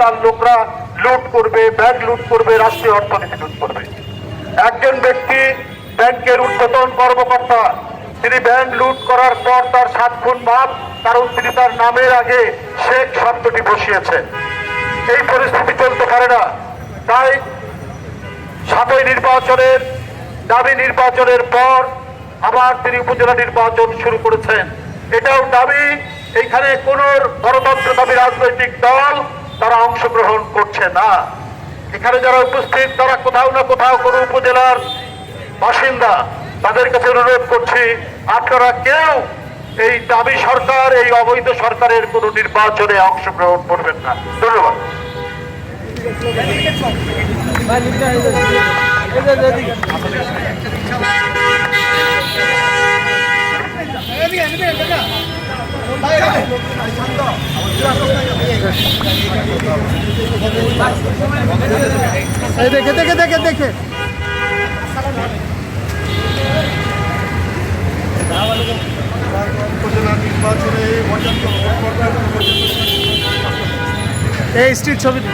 তার লোকরা লুট করবে ব্যাংক লুট করবে, রাষ্ট্রীয় অর্থনীতি লুট করবে। একজন ব্যক্তি ব্যাংকের ঊর্ধ্বতন কর্মকর্তা, তিনি ব্যাংক লুট করার পর তার সাত খুন কারণ তিনি তার নামের আগে শেখ শব্দটি এই পরিস্থিতি চলতে পারে না। তাই সাতই নির্বাচনের দাবি নির্বাচনের পর আবার তিনি উপজেলা নির্বাচন শুরু করেছেন। এটাও দাবি এইখানে কোন গণতন্ত্র দাবি, রাজনৈতিক দল তারা অংশগ্রহণ করছে না। এখানে যারা উপস্থিত, তারা কোথাও না কোথাও কোনো উপজেলার বাসিন্দা। তাদের কাছে অনুরোধ করছি, আপনারা কেউ এই দাবি সরকার, এই অবৈধ সরকারের কোনো নির্বাচনে অংশগ্রহণ করবেন না। ধন্যবাদ। এই দেখে দেখে দেখে দেখে। এই স্ট্রিট ছবিটি